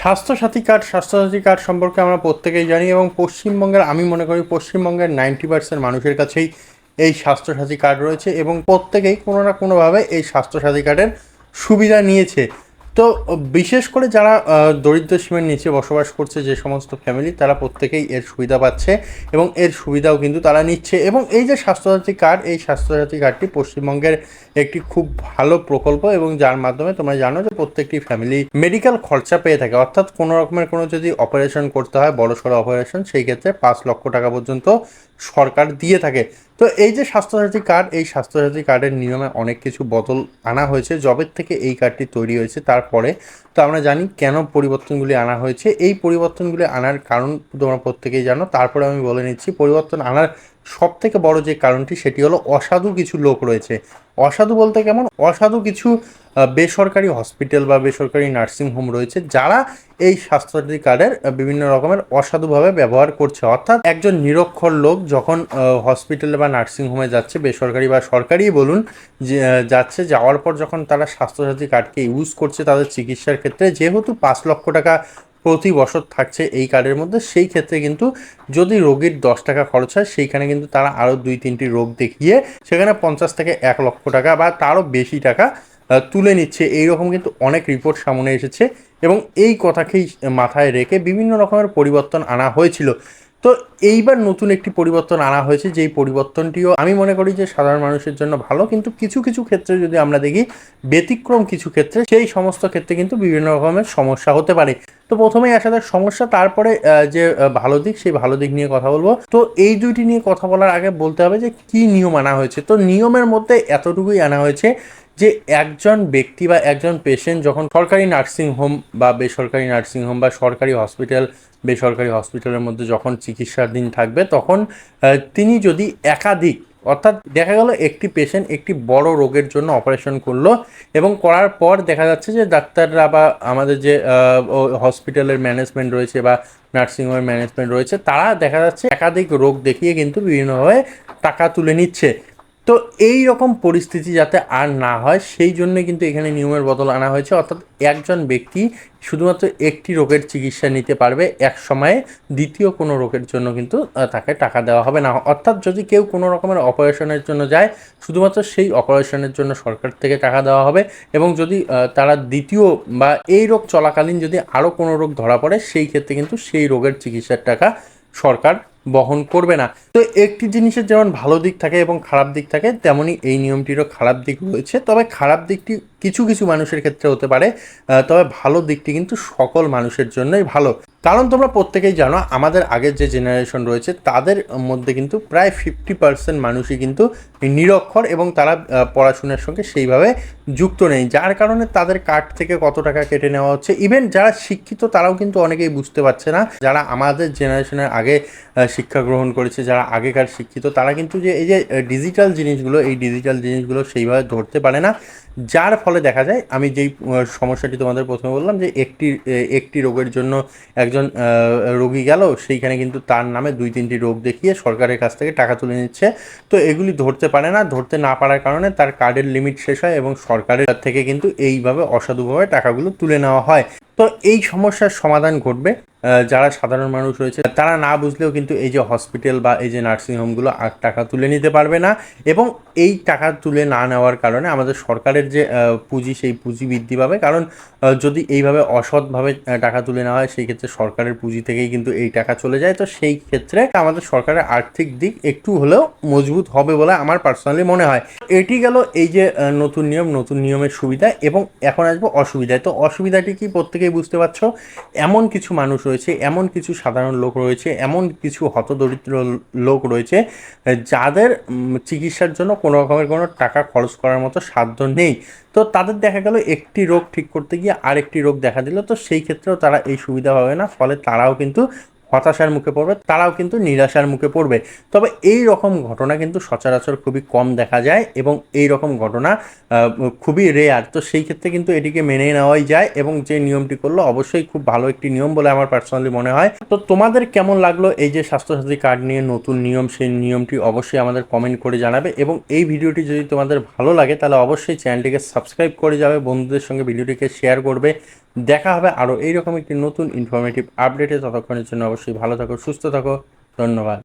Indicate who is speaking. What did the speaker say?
Speaker 1: Swasthya Sathi card Swasthya Sathi card সম্পর্কে আমরা প্রত্যেকেই জানি এবং পশ্চিমবঙ্গের, আমি মনে করি পশ্চিমবঙ্গের নাইনটি পার্সেন্ট মানুষের কাছেই এই স্বাস্থ্যসাথী কার্ড রয়েছে এবং প্রত্যেকেই কোনো না কোনোভাবে এই স্বাস্থ্যসাথী কার্ডের সুবিধা নিয়েছে। তো, বিশেষ করে যারা দরিদ্র সীমার নিচে বসবাস করছে যে সমস্ত ফ্যামিলি তারা প্রত্যেকেই এর সুবিধা পাচ্ছে এবং এর সুবিধাও কিন্তু তারা নিচ্ছে এবং এই যে স্বাস্থ্যসাথী কার্ড, এই স্বাস্থ্যসাথী কার্ডটি পশ্চিমবঙ্গের একটি খুব ভালো প্রকল্প এবং যার মাধ্যমে তোমরা জানো যে প্রত্যেকটি ফ্যামিলি মেডিকেল খরচা পেয়ে থাকে। অর্থাৎ কোনো রকমের কোনো যদি অপারেশন করতে হয় বড় সড়ো অপারেশন সেই ক্ষেত্রে পাঁচ লক্ষ টাকা পর্যন্ত সরকার দিয়ে থাকে। তো এই যে স্বাস্থ্যসাথী কার্ড এই স্বাস্থ্যসাথী কার্ডের নিয়মে অনেক কিছু বদল আনা হয়েছে। জবের থেকে এই কার্ডটি তৈরি হয়েছে, তারপরে তো আমরা জানি কেন পরিবর্তনগুলি আনা হয়েছে। এই পরিবর্তনগুলি আনার কারণ তোমরা প্রত্যেকেই জানো। তারপরে আমি বলে নিচ্ছি, পরিবর্তন আনার সব থেকে বড় যে কারণটি সেটি হলো অসাধু কিছু লোক রয়েছে। অসাধু বলতে কেমন? অসাধু কিছু বেসরকারি হসপিটাল বা বেসরকারি নার্সিং হোম রয়েছে যারা এই স্বাস্থ্যসাথী কার্ডের বিভিন্ন রকমের অসাধুভাবে ব্যবহার করছে। অর্থাৎ একজন নিরক্ষর লোক যখন হসপিটালে বা নার্সিং হোমে যাচ্ছে, বেসরকারি বা সরকারি বলুন যাচ্ছে, যাওয়ার পর যখন তারা স্বাস্থ্যসাথী কার্ডকে ইউজ করছে তাদের চিকিৎসার ক্ষেত্রে যেহেতু পাঁচ লক্ষ টাকা প্রতি বছর থাকছে এই কার্ডের মধ্যে। সেই ক্ষেত্রে কিন্তু যদি রোগীর দশ টাকা খরচ হয়, সেইখানে কিন্তু তারা আরও দুই তিনটি রোগ দেখিয়ে সেখানে পঞ্চাশ থেকে এক লক্ষ টাকা বা তারও বেশি টাকা তুলে নিচ্ছে। এই রকম কিন্তু অনেক রিপোর্ট সামনে এসেছে এবং এই কথাকেই মাথায় রেখে বিভিন্ন রকমের পরিবর্তন আনা হয়েছিল। তো এইবার নতুন একটি পরিবর্তন আনা হয়েছে, যেই পরিবর্তনটিও আমি মনে করি যে সাধারণ মানুষের জন্য ভালো। কিন্তু কিছু কিছু ক্ষেত্রে যদি আমরা দেখি, ব্যতিক্রম কিছু ক্ষেত্রে সেই সমস্ত ক্ষেত্রে কিন্তু বিভিন্ন রকমের সমস্যা হতে পারে। তো প্রথমেই আসা যাক সমস্যা, তারপরে যে ভালো দিক, সেই ভালো দিক নিয়ে কথা বলব। তো এই দুইটি নিয়ে কথা বলার আগে বলতে হবে যে, কি নিয়ম আনা হয়েছে? তো নিয়মের মধ্যে এতটুকুই আনা হয়েছে যে, একজন ব্যক্তি বা একজন পেশেন্ট যখন সরকারি নার্সিং হোম বা বেসরকারি নার্সিং হোম বা সরকারি হসপিটাল বেসরকারি হসপিটালের মধ্যে যখন চিকিৎসাধীন থাকবে, তখন তিনি যদি একাধিক অর্থাৎ দেখা গেল একটি পেশেন্ট একটি বড় রোগের জন্য অপারেশন করল এবং করার পর দেখা যাচ্ছে যে ডাক্তাররা বা আমাদের যে হসপিটালের ম্যানেজমেন্ট রয়েছে বা নার্সিংহোমের ম্যানেজমেন্ট রয়েছে, তারা দেখা যাচ্ছে একাধিক রোগ দেখিয়ে কিন্তু বিভিন্নভাবে টাকা তুলে নিচ্ছে। তো এই রকম পরিস্থিতি যাতে আর না হয়, সেই জন্য কিন্তু এখানে নিয়মের বদল আনা হয়েছে। অর্থাৎ একজন ব্যক্তি শুধুমাত্র একটি রোগের চিকিৎসা নিতে পারবে এক সময়ে, দ্বিতীয় কোনো রোগের জন্য কিন্তু তাকে টাকা দেওয়া হবে না। অর্থাৎ যদি কেউ কোনো রকমের অপারেশনের জন্য যায়, শুধুমাত্র সেই অপারেশনের জন্য সরকার থেকে টাকা দেওয়া হবে এবং যদি তারা দ্বিতীয় বা এই রোগ চলাকালীন যদি আরও কোনো রোগ ধরা পড়ে, সেই ক্ষেত্রে কিন্তু সেই রোগের চিকিৎসার টাকা সরকার বহন করবে না। তো একটি জিনিসের যেমন ভালো দিক থাকে এবং খারাপ দিক থাকে তেমনই এই নিয়মটিরও খারাপ দিক রয়েছে। তবে খারাপ দিকটি কিছু কিছু মানুষের ক্ষেত্রে হতে পারে তবে ভালো দিকটি কিন্তু সকল মানুষের জন্যই ভালো। কারণ তোমরা প্রত্যেকেই জানো, আমাদের আগের যে জেনারেশন রয়েছে, তাদের মধ্যে কিন্তু প্রায় ফিফটি পার্সেন্ট মানুষই কিন্তু নিরক্ষর এবং তারা পড়াশোনার সঙ্গে সেইভাবে যুক্ত নেই। যার কারণে তাদের কার্ড থেকে কত টাকা কেটে নেওয়া হচ্ছে। ইভেন যারা শিক্ষিত, তারাও কিন্তু অনেকেই বুঝতে পারছে না। যারা আমাদের জেনারেশনের আগে শিক্ষা গ্রহণ করেছে, যারা আগেকার শিক্ষিত, তারা কিন্তু যে, এই যে ডিজিটাল জিনিসগুলো, এই ডিজিটাল জিনিসগুলো সেইভাবে ধরতে পারে না। যার ফলে দেখা যায়, আমি যেই সমস্যাটি তোমাদের প্রথমে বললাম যে, একটি একটি রোগের জন্য একজন রোগী গেল, সেইখানে কিন্তু তার নামে দুই, তিনটি রোগ দেখিয়ে সরকারের কাছ থেকে টাকা তুলে নিচ্ছে। তো এগুলি ধরতে পারে না। ধরতে না পারার কারণে তার কার্ডের লিমিট শেষ হয় এবং সরকারের থেকে কিন্তু এইভাবে অসাধুভাবে টাকাগুলো তুলে নেওয়া হয়। তো এই সমস্যার সমাধান ঘটবে যারা সাধারণ মানুষ রয়েছে, তারা না বুঝলেও কিন্তু এই যে হসপিটাল বা এই যে নার্সিংহোমগুলো আর টাকা তুলে নিতে পারবে না এবং এই টাকা তুলে না নেওয়ার কারণে আমাদের সরকারের যে পুঁজি, সেই পুঁজি বৃদ্ধি পাবে। কারণ যদি এইভাবে অসৎভাবে টাকা তুলে নেওয়া হয়, সেই ক্ষেত্রে সরকারের পুঁজি থেকেই কিন্তু এই টাকা চলে যায়। তো সেই ক্ষেত্রে আমাদের সরকারের আর্থিক দিক একটু হলেও মজবুত হবে বলে আমার পার্সোনালি মনে হয়। এটি গেল এই যে নতুন নিয়ম, নতুন নিয়মের সুবিধা এবং এখন আসব অসুবিধায়। তো অসুবিধাটি কি প্রত্যেকেই বুঝতে পারছ? এমন কিছু মানুষ রয়েছে, এমন কিছু সাধারণ লোক রয়েছে, এমন কিছু হতদরিদ্র লোক রয়েছে যাদের চিকিৎসার জন্য কোনো রকমের কোনো টাকা খরচ করার মতো সাধ্য নেই। তো তাদের দেখা গেল একটি রোগ ঠিক করতে গিয়ে আরেকটি রোগ দেখা দিল, তো সেই ক্ষেত্রেও তারা এই সুবিধা পাবে না, ফলে তারাও কিন্তু হতাশার মুখে পড়বে, তারাও কিন্তু নিরাশার মুখে পড়বে। তবে এই রকম ঘটনা কিন্তু সচরাচর খুবই কম দেখা যায় এবং এই রকম ঘটনা খুবই রেয়ার তো সেই ক্ষেত্রে কিন্তু এটিকে মেনে নেওয়াই যায় এবং যে নিয়মটি করল অবশ্যই খুব ভালো একটি নিয়ম বলে আমার পার্সোনালি মনে হয়। তো তোমাদের কেমন লাগল এই যে স্বাস্থ্যসাথী কার্ড নিয়ে নতুন নিয়ম, সেই নিয়মটি অবশ্যই আমাদের কমেন্ট করে জানাবে এবং এই ভিডিওটি যদি তোমাদের ভালো লাগে তাহলে অবশ্যই চ্যানেলটিকে সাবস্ক্রাইব করে যাবে, বন্ধুদের সঙ্গে ভিডিওটিকে শেয়ার করবে। দেখা হবে আরও এইরকম একটি নতুন ইনফরমেটিভ আপডেটে ততক্ষণের জন্য অবশ্যই ভালো থাকো, সুস্থ থাকো। ধন্যবাদ।